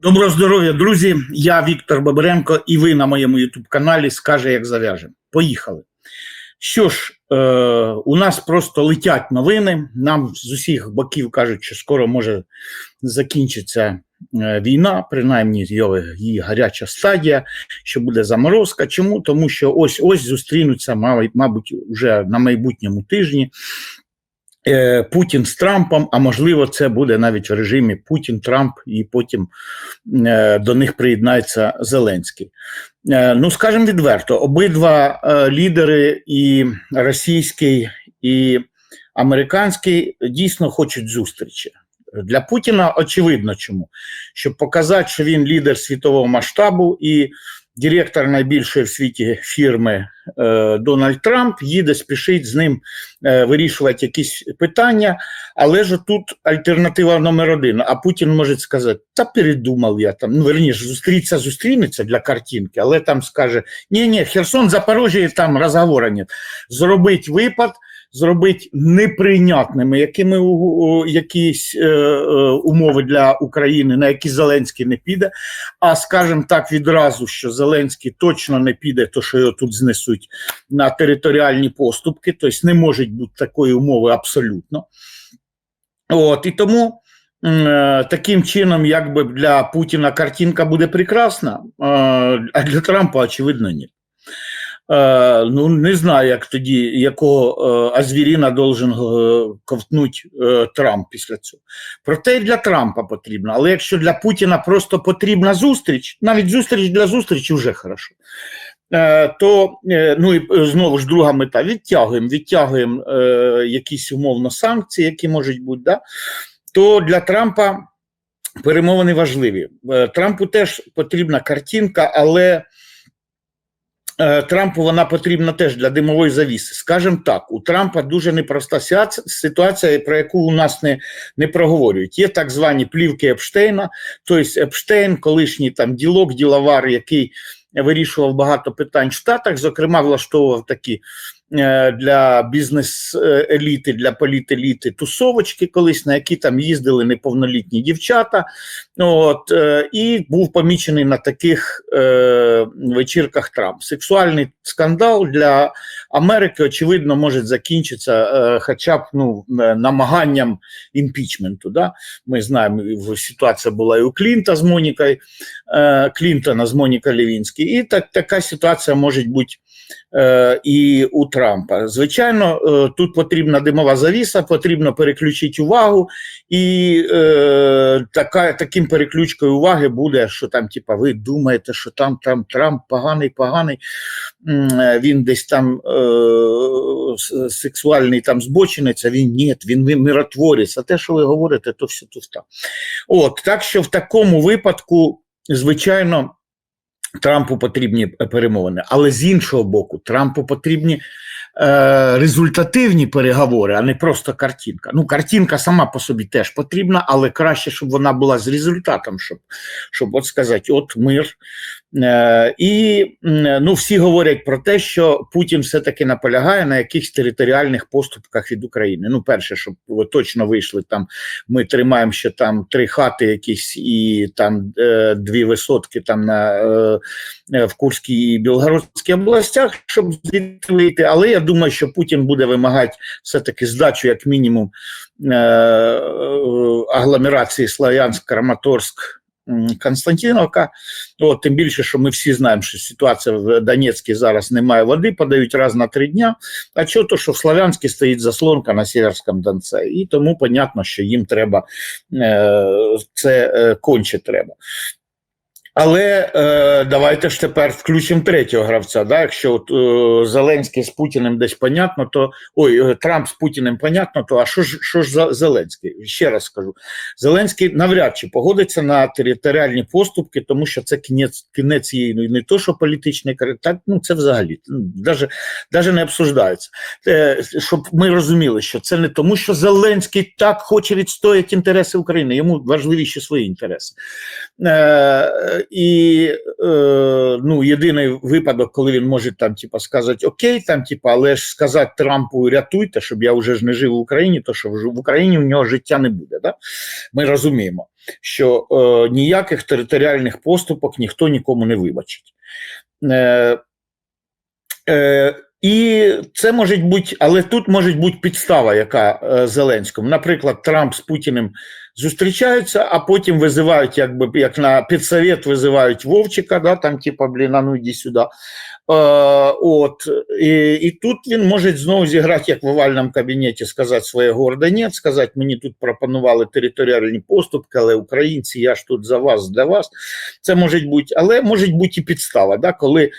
Доброго здоров'я, друзі! Я Віктор Бабиренко, і ви на моєму ютуб-каналі скаже, як зав'яжемо. Поїхали. Що ж, е, у нас просто летять новини. Нам з усіх боків кажуть, що скоро може закінчитися е, війна, принаймні її гаряча стадія, що буде заморозка. Чому? Тому що ось ось зустрінуться, мабуть, вже на майбутньому тижні. Е, Путін з Трампом, а можливо, це буде навіть в режимі Путін, Трамп, і потім е, до них приєднається Зеленський. Е, Ну, скажімо відверто, обидва лідери, і російський, і американський, дійсно хочуть зустрічі. Для Путіна очевидно чому. Щоб показати, що він лідер світового масштабу і директор найбільшої в світі фірми е, Дональд Трамп їде, спішить з ним е, вирішувати якісь питання. Але ж тут альтернатива номер один. А Путін може сказати: та передумав я там. Ну, верніше, зустріться, зустрінеться для картинки, але там скаже: ні, ні, Херсон, Запорожжя, там розговора нет. Зробить випад, зробить неприйнятними якими якісь е, е, умови для України, на які Зеленський не піде. А скажемо так відразу, що Зеленський точно не піде, то що його тут знесуть на територіальні поступки, тобто не може бути такої умови абсолютно. От і тому е, таким чином, якби для Путіна картинка буде прекрасна, а для Трампа, очевидно, ні. Е, ну, не знаю, як тоді, якого е, Азвіріна должен е, ковтнуть е, Трамп після цього. Проте і для Трампа потрібно. Але якщо для Путіна просто потрібна зустріч, навіть зустріч для зустрічі вже хорошо. Е, то е, ну і е, знову ж друга мета: відтягуємо, відтягуємо е, якісь умовно санкції, які можуть бути, да? то для Трампа перемовини важливі. Е, Трампу теж потрібна картинка, але Трампу вона потрібна теж для димової завіси. Скажімо так, у Трампа дуже непроста ситуація, про яку у нас не, не проговорюють. Є так звані плівки Епштейна, тобто Епштейн, колишній там ділок, діловар, який вирішував багато питань в Штатах, зокрема, влаштовував такі е, для бізнес-еліти, для політеліти тусовочки колись, на які там їздили неповнолітні дівчата. От, е, і був помічений на таких е, вечірках Трамп. Сексуальний скандал для Америки, очевидно, може закінчитися е, хоча б ну, е, намаганням імпічменту. Да? Ми знаємо, ситуація була і у Клінта з Монікою, е, Клінтона з Монікою Левінський, і так, така ситуація може бути і у Трампа. Звичайно, тут потрібна димова завіса, потрібно переключити увагу, і е, така, таким переключкою уваги буде, що там, типа, ви думаєте, що там, там Трамп поганий, поганий, він десь там сексуальний там збочинець, а він ні, він миротворець. А те, що ви говорите, то все туфта. От, так що в такому випадку, звичайно, Трампу потрібні перемовини, але з іншого боку, Трампу потрібні е, результативні переговори, а не просто картинка. Ну, картинка сама по собі теж потрібна, але краще, щоб вона була з результатом, щоб, щоб от сказати, от мир. Е, і ну, всі говорять про те, що Путін все-таки наполягає на якихось територіальних поступках від України. Ну, перше, щоб точно вийшли там, ми тримаємо ще там три хати якісь і там е, дві висотки там на, е, в Курській і Білгородській областях, щоб звідти вийти. Але я думаю, що Путін буде вимагати все-таки здачу, як мінімум, агломерації Славянськ, Краматорськ. Константиновка, от, тим більше, що ми всі знаємо, що ситуація в Донецькій зараз немає води, подають раз на три дня. А чого то, що в Славянській стоїть заслонка на Сіверському Донце, і тому понятно, що їм треба е, це е, конче треба. Але е, давайте ж тепер включимо третього гравця. Да? Якщо от, е, Зеленський з Путіним десь понятно, то ой, е, Трамп з Путіним понятно, то а що ж що ж за Зеленський? Ще раз скажу: Зеленський навряд чи погодиться на територіальні поступки, тому що це кінець кінець її ну, не то, що політичний так ну це взагалі ну, даже не обсуждається. Е, щоб ми розуміли, що це не тому, що Зеленський так хоче відстояти інтереси України, йому важливіші свої інтереси. Е, і е, ну, єдиний випадок, коли він може там, типа, сказати окей, там, типа, але ж сказати Трампу рятуйте, щоб я вже ж не жив в Україні, то що в Україні в нього життя не буде. Да? Ми розуміємо, що е, ніяких територіальних поступок ніхто нікому не вибачить. Е, е, і це може бути, але тут може бути підстава, яка е, Зеленському. Наприклад, Трамп з Путіним зустрічаються, а потім визивають, якби як на підсовет визивають Вовчика, да, там, типа, блін, а ну йди сюди. Е, от, і, і тут він може знову зіграти, як в овальному кабінеті, сказати своє горде ні, сказати, мені тут пропонували територіальні поступки, але українці, я ж тут за вас, для вас. Це може бути, але може бути і підстава, да, коли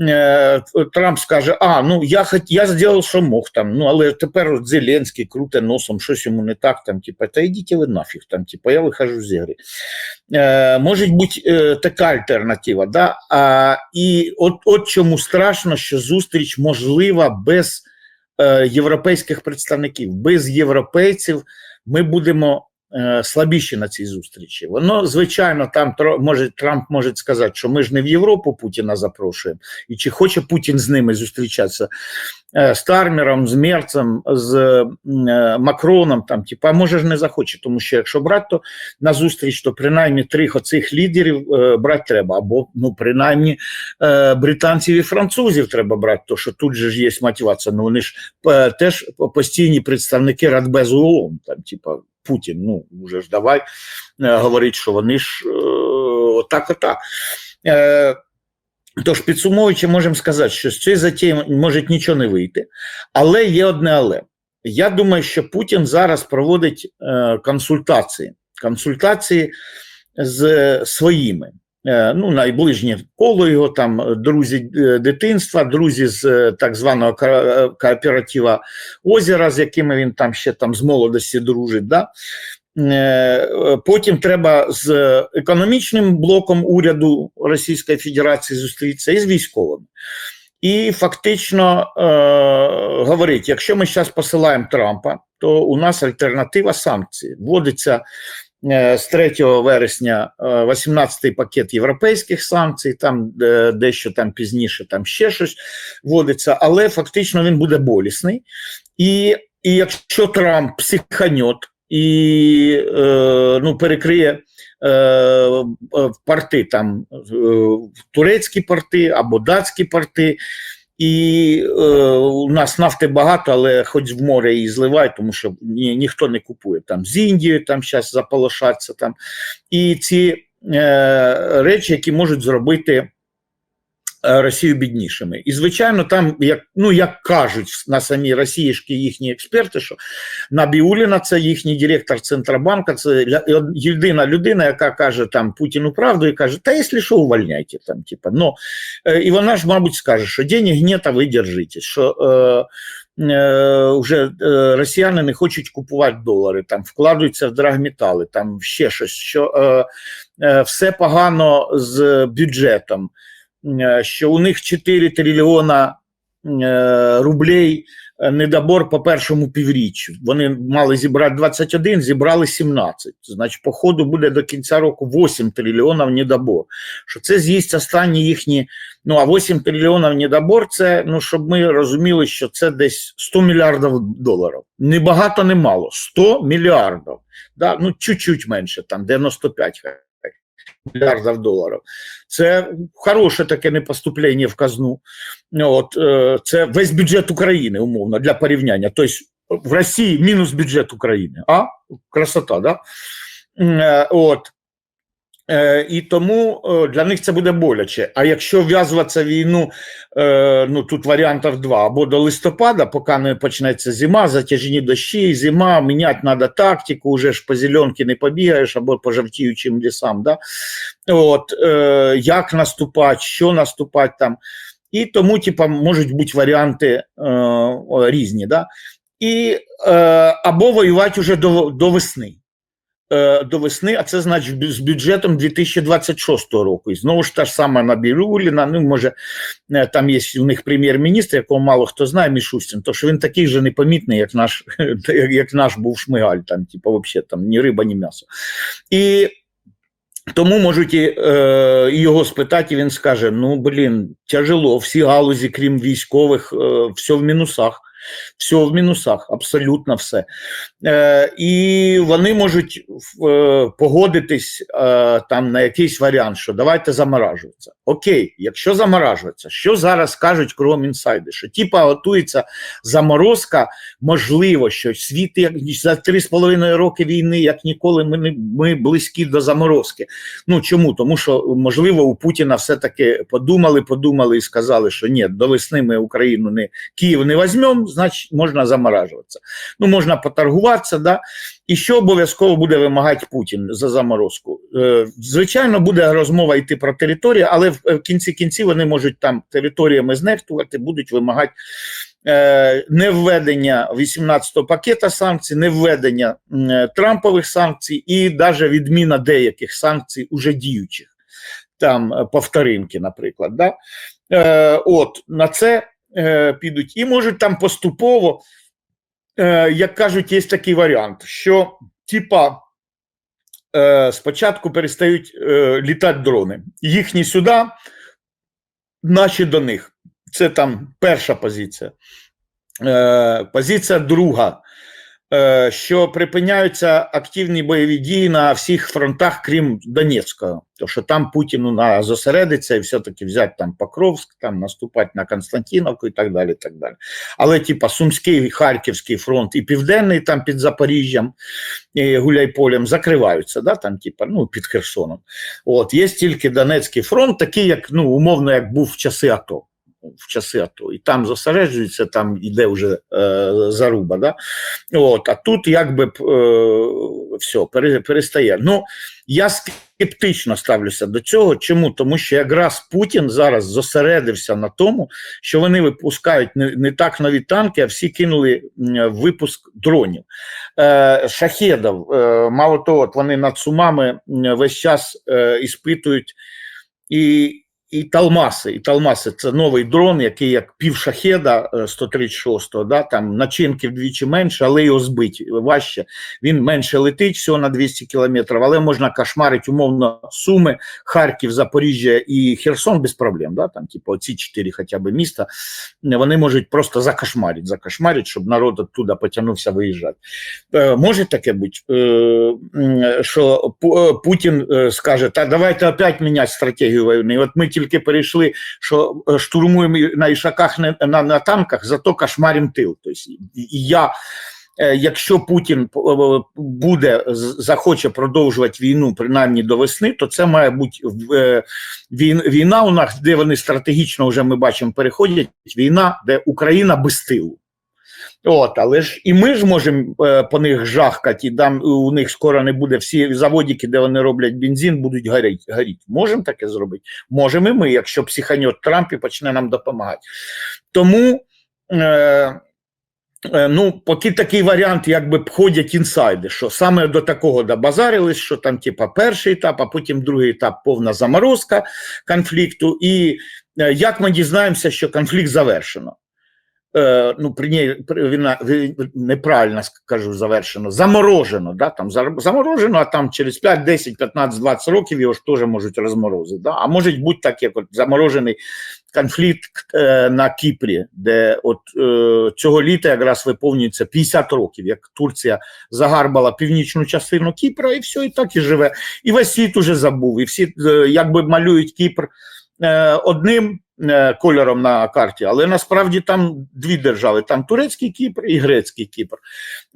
е, Трамп скаже, а, ну я хоч, я зробив, що мог там, ну але тепер Зеленський круте носом, щось йому не так, там, типа, та йдіть ви нафіг, там, типа, я вихожу з ігри. Е, може бути е, така альтернатива, да, а, і от, от чому страшно, що зустріч можлива без е, європейських представників, без європейців ми будемо слабіші на цій зустрічі. Воно, звичайно, там може Трамп може сказати, що ми ж не в Європу Путіна запрошуємо, і чи хоче Путін з ними зустрічатися е, з Тармером, з Мерцем, з е, Макроном, там, типа, може ж не захоче, тому що якщо брати, то на зустріч, то принаймні трьох оцих лідерів е, брати треба, або ну принаймні е, британців і французів треба брати, то що тут же ж є мотивація. Ну вони ж е, теж постійні представники Радбезу ООН, там, типа Путін, ну вже ж давай е, говорить, що вони ж е, отак, отак. Е, Тож, підсумовуючи, можемо сказати, що з цієї затії може нічого не вийти, але є одне але. Я думаю, що Путін зараз проводить консультації, консультації з своїми. Е, ну, найближнє коло його, там друзі е, дитинства, друзі з е, так званого е, кооператива озера, з якими він там ще там з молодості дружить. Да? Е, е, Потім треба з економічним блоком уряду Російської Федерації зустрітися і з військовими. І фактично е, говорить: якщо ми зараз посилаємо Трампа, то у нас альтернатива санкції. Вводиться е, з 3 вересня е, 18-й пакет європейських санкцій, там е, дещо там пізніше, там ще щось вводиться, але фактично він буде болісний. І, і якщо Трамп психаньот і е, ну, перекриє е, е, порти, там е, турецькі порти або датські порти. І е, у нас нафти багато, але хоч в море її зливають, тому що ні, ніхто не купує. Там з Індією там зараз заполошаться. Там. І ці е, речі, які можуть зробити Росію біднішими. І, звичайно, там, як, ну, як кажуть на самій російські їхні експерти, що Набіуліна, це їхній директор Центробанка, це єдина людина, яка каже там Путіну правду і каже, та якщо що, увольняйте. Там, типа, ну, е, і вона ж, мабуть, скаже, що денег нет, а ви держитесь, що е, е, вже е, росіяни не хочуть купувати долари, там вкладаються в драгметали, там ще щось, що е, е, все погано з бюджетом, е, що у них 4 трильйона е, рублей е, недобор по першому півріччю. Вони мали зібрати 21, зібрали 17. Значить, по ходу буде до кінця року 8 трильйонів недобор. Що це з'їсть останні їхні. Ну а 8 трильйонів недобор це, ну щоб ми розуміли, що це десь 100 мільярдів доларів. Не багато, не мало. 100 мільярдів. Да? Ну, чуть-чуть менше, там 95 хай мільярдів доларів. Це хороше таке непоступлення в казну. От, е, це весь бюджет України, умовно, для порівняння. Тобто в Росії мінус бюджет України. А? Красота, да? Е, От. Е, І тому е, для них це буде боляче. А якщо вв'язуватися війну, е, ну тут варіантів два: або до листопада, поки не почнеться зима, затяжні дощі, зима, міняти треба тактику, вже ж по зеленки не побігаєш, або по жовтіючим лісам. Да? От, як наступати, що наступати там. І тому, типа, можуть бути варіанти різні. Да? І, або воювати вже до, до весни. Е, до весни, а це значить з бюджетом 2026 року. І знову ж та ж сама Набіруліна, ну, може, е, там є у них прем'єр-міністр, якого мало хто знає, Мішустін, то що він такий же непомітний, як наш, як, наш був Шмигаль, там, типу, взагалі, там, ні риба, ні м'ясо. І Тому можуть і, е, його спитати, і він скаже: ну блін, тяжело, всі галузі, крім військових, е, все в мінусах. Все в мінусах, абсолютно все. Е, І вони можуть е, погодитись е, там на якийсь варіант, що давайте заморажуватися. Окей, якщо заморажуватися, що зараз кажуть кругом інсайди? Що типа готується заморозка, можливо, що світ як за 3,5 роки війни, як ніколи, ми не ми близькі до заморозки. Ну чому? Тому що можливо у Путіна все-таки подумали, подумали і сказали, що ні, до весни ми Україну не Київ не візьмемо, значить можна заморажуватися. Ну можна поторгуватися, да. І що обов'язково буде вимагати Путін за заморозку? Е, звичайно, буде розмова йти про територію, але в кінці кінці вони можуть там територіями знехтувати, будуть вимагати е, не введення 18-го пакета санкцій, не введення е, Трампових санкцій і навіть відміна деяких санкцій уже діючих, там повторинки, наприклад. Да? От на це підуть і можуть там поступово. Як кажуть, є такий варіант, що типа спочатку перестають літати дрони, їхні сюди, наші до них. Це там перша позиція. Позиція друга, що припиняються активні бойові дії на всіх фронтах, крім Донецького. Тому що там Путіну на зосередиться і все-таки взяти там Покровськ, там наступати на Константиновку і так далі. так далі. Але, типа, Сумський, Харківський фронт і Південний там під Запоріжжям, і Гуляйполем закриваються, да, там, типа, ну, під Херсоном. От, Є тільки Донецький фронт, такий, як ну, умовно, як був в часи АТО. В часи АТО, і там зосереджується, там іде вже е, заруба. Да? От, А тут якби е, все, перестає. Ну, я скептично ставлюся до цього. Чому? Тому що якраз Путін зараз зосередився на тому, що вони випускають не, не так нові танки, а всі кинули випуск дронів. Е, Шахедов, е, мало того, от вони над сумами весь час е, іспитують і. І Талмаси, і Талмаси це новий дрон, який як пів шахеда 136-го, да, там начинки вдвічі менше, але його збить важче. Він менше летить, всього на 200 кілометрів, але можна кошмарити умовно Суми, Харків, Запоріжжя і Херсон без проблем. Да, там, типу, оці чотири хоча б міста, вони можуть просто закошмарити, закошмарити, щоб народ оттуда потягнувся виїжджати. Е, може таке бути, е, що Путін скаже, та давайте опять міняти стратегію війни. От ми тільки перейшли, що штурмуємо на ішаках не на, на танках, зато кошмарим тил. Тобто, і я, якщо Путін буде захоче продовжувати війну, принаймні до весни, то це має бути війна у нас, де вони стратегічно вже ми бачимо, переходять війна, де Україна без тилу. От, але ж і ми ж можемо е, по них жахкати, і там у них скоро не буде всі заводики, де вони роблять бензин, будуть горіти. горіти. Можемо таке зробити? Можемо і ми, якщо психаньот Трамп і почне нам допомагати. Тому. Е, Ну, поки такий варіант, якби входять інсайди, що саме до такого добазарились, що там, типа, перший етап, а потім другий етап повна заморозка конфлікту. І е, як ми дізнаємося, що конфлікт завершено? Е, ну, при ній війна неправильно скажу завершено, заморожено, да, там заморожено, а там через 5, 10, 15, 20 років його ж теж можуть розморозити. Да? А може бути так, як от заморожений конфлікт е, на Кіпрі, де от е, цього літа якраз виповнюється 50 років, як Турція загарбала північну частину Кіпра, і все, і так і живе. І весь світ уже забув, і всі е, якби малюють Кіпр е, одним. Е, кольором на карті, але насправді там дві держави: там турецький Кіпр і грецький Кіпр.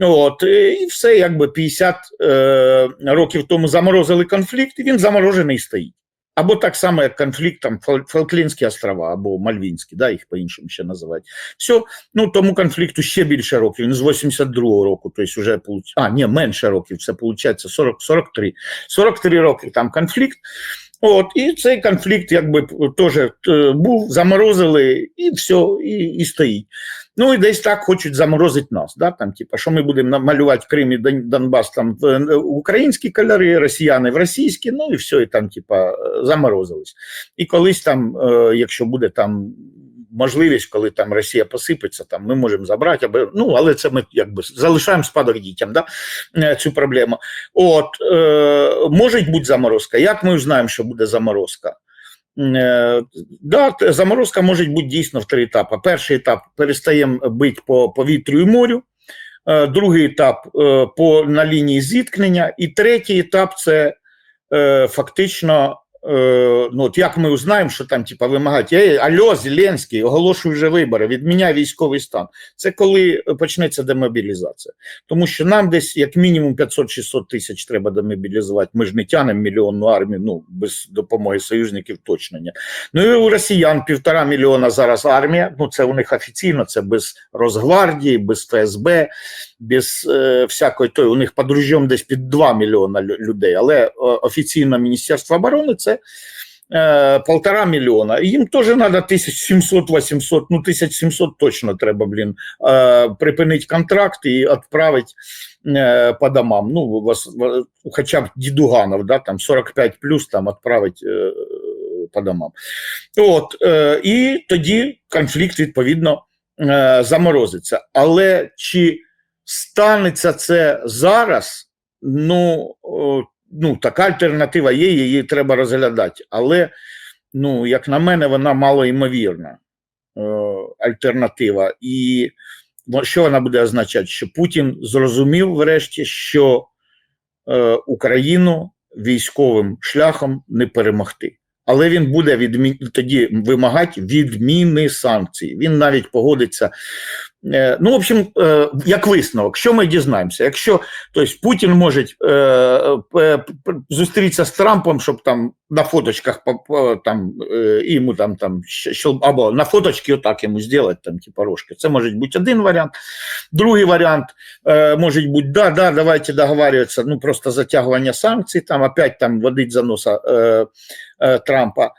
От, І все, якби 50 е, років тому заморозили конфлікт, і він заморожений стоїть. Або так само, як конфлікт там Фолклінські острова, або Мальвінські, да, їх по-іншому ще називають. Все, ну тому конфлікту ще більше років, він з 82-го року, тобто вже а, ні, менше років, це виходить 40, 43. 43 роки там конфлікт. От, І цей конфлікт якби теж е, був, заморозили, і все, і і стоїть. Ну і десь так хочуть заморозити нас. Да? Там, типу, Що ми будемо малювати Крим і Донбас там в е, українські кольори, росіяни в російські, ну і все, і там, типа, заморозились. І колись там, е, якщо буде там можливість, коли там Росія посипеться, там ми можемо забрати, аби ну але це ми якби залишаємо спадок дітям, да, е, цю проблему. От е, може бути заморозка. Як ми знаємо, що буде заморозка? Е, да, заморозка може бути дійсно в три етапи. Перший етап перестаємо бити по повітрю і морю. Е, Другий етап по на лінії зіткнення, і третій етап це фактично. Е, Ну, от як ми узнаємо, що там типа вимагають, Ей, Альо, Зеленський, оголошуй вже вибори, відміняй військовий стан. Це коли почнеться демобілізація. Тому що нам десь як мінімум 500-600 тисяч треба демобілізувати. Ми ж не тянемо мільйонну армію, ну без допомоги союзників точно ні. Ну і у росіян півтора мільйона зараз армія. Ну це у них офіційно, це без Росгвардії, без ФСБ, без е, всякої той. У них подружжям десь під 2 мільйона людей. Але е, офіційно Міністерство оборони це е, полтора мільйона. Їм теж треба 1700-800, ну 1700 точно треба, блін, е, припинити контракт і відправити е, по домам. Ну, хоча б дідуганов, да, там 45 плюс там відправити е, по домам. От, і тоді конфлікт, відповідно, заморозиться. Але чи станеться це зараз? Ну, ну, така альтернатива є, її треба розглядати. Але, ну, як на мене, вона малоймовірна е, альтернатива. І що вона буде означати? Що Путін зрозумів врешті, що е, Україну військовим шляхом не перемогти. Але він буде відмі... тоді вимагати відміни санкцій. Він навіть погодиться. Е, ну, в общем, е, як висновок, що ми дізнаємося? Якщо тобто, Путін може е, зустрітися з Трампом, щоб там на фоточках там, йому там, там або на фоточки отак йому зробити, там, типу, рожки. Це може бути один варіант. Другий варіант може бути, да, да, давайте договарюватися, ну просто затягування санкцій, там опять там водить за носа Трампа.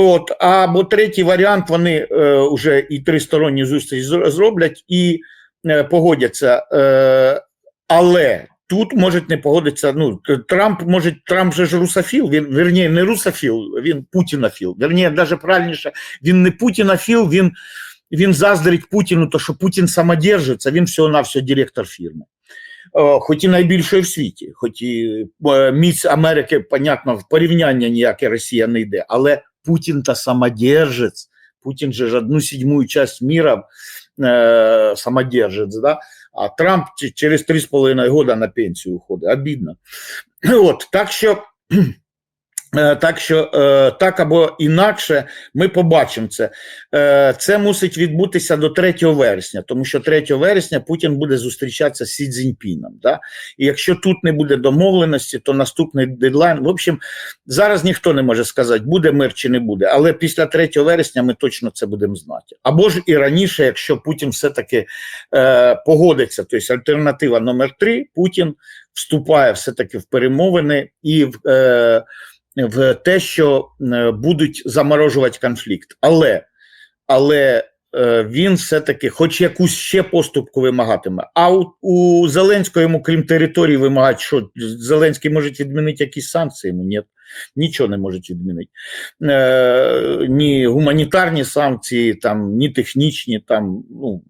От, або третій варіант, вони е, вже і тристоронні зустрічі зроблять і е, погодяться. Е, але тут можуть не погодитися. Ну, Трамп може, Трамп же ж русофіл, він верні, не русофіл, він путінофіл. Верні, навіть правильніше, він не путінофіл, він, він заздрить Путіну, то що Путін самодержиться, він всього-навсього директор фірми. Хоч і найбільшої в світі, хоч і е, міць Америки, понятно, в порівняння ніяке Росія не йде, але Путін та самодержець, Путін же одну седьмую часть мира э, самодержец, да? а Трамп через 3,5 года на пенсию уходит, обидно. Вот, так что Так що е, так або інакше ми побачимо це. Е, Це мусить відбутися до 3 вересня, тому що 3 вересня Путін буде зустрічатися з Сі Цзіньпіном. Да? І якщо тут не буде домовленості, то наступний дедлайн. В общем, зараз ніхто не може сказати, буде мир чи не буде. Але після 3 вересня ми точно це будемо знати. Або ж і раніше, якщо Путін все-таки е, погодиться, тобто альтернатива номер 3 Путін вступає все-таки в перемовини і в. Е, в те, що е, будуть заморожувати конфлікт. Але, але е, він все-таки хоч якусь ще поступку вимагатиме. А у, у Зеленського йому, крім території, вимагати, що Зеленський може відмінити якісь санкції, ні. Нічого не можуть відмінити. Е, ні гуманітарні санкції, там, ні технічні, там, ну,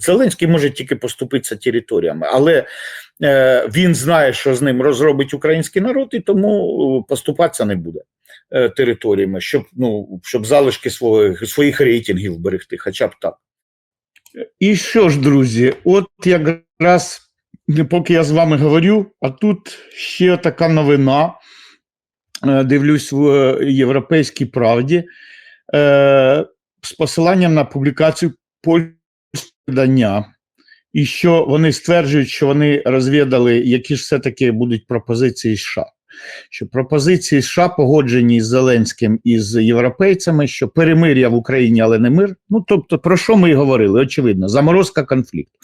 Зеленський може тільки поступитися територіями, але е, він знає, що з ним розробить український народ, і тому е, поступатися не буде е, територіями, щоб, ну, щоб залишки своїх, своїх рейтингів берегти, хоча б так. І що ж, друзі, от якраз поки я з вами говорю, а тут ще така новина. Е, Дивлюсь в е, Європейській правді з посиланням на публікацію польського видання, і що вони стверджують, що вони розвідали, які ж все-таки будуть пропозиції США. Що пропозиції США погоджені з Зеленським і з європейцями, що перемир'я в Україні, але не мир. Ну тобто, про що ми і говорили? Очевидно, заморозка конфлікту.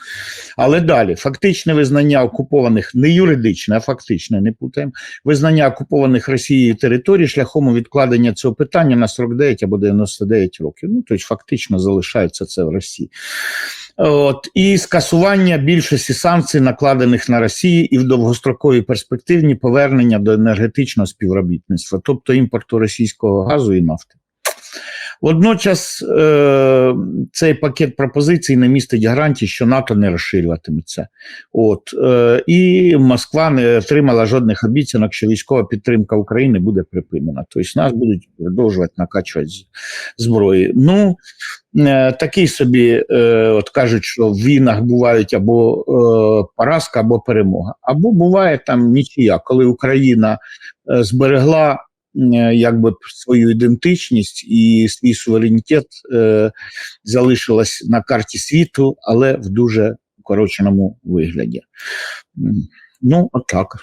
Але далі фактичне визнання окупованих, не юридичне, а фактичне, не путаємо, визнання окупованих Росією територій шляхом відкладення цього питання на 49 або 99 років. Ну тобто, фактично залишається це в Росії. От і скасування більшості санкцій, накладених на Росію, і в довгостроковій перспективні повернення до енергетичного співробітництва, тобто імпорту російського газу і нафти. Водночас е, цей пакет пропозицій не містить гарантій, що НАТО не розширюватиметься. От, е, і Москва не отримала жодних обіцянок, що військова підтримка України буде припинена. Тобто нас будуть продовжувати накачувати зброї. Ну, е, такий собі, от кажуть, що в війнах бувають або поразка, або перемога, або буває там нічия, коли Україна зберегла якби свою ідентичність і свій суверенітет е, залишилась на карті світу, але в дуже укороченому вигляді. Ну, отак.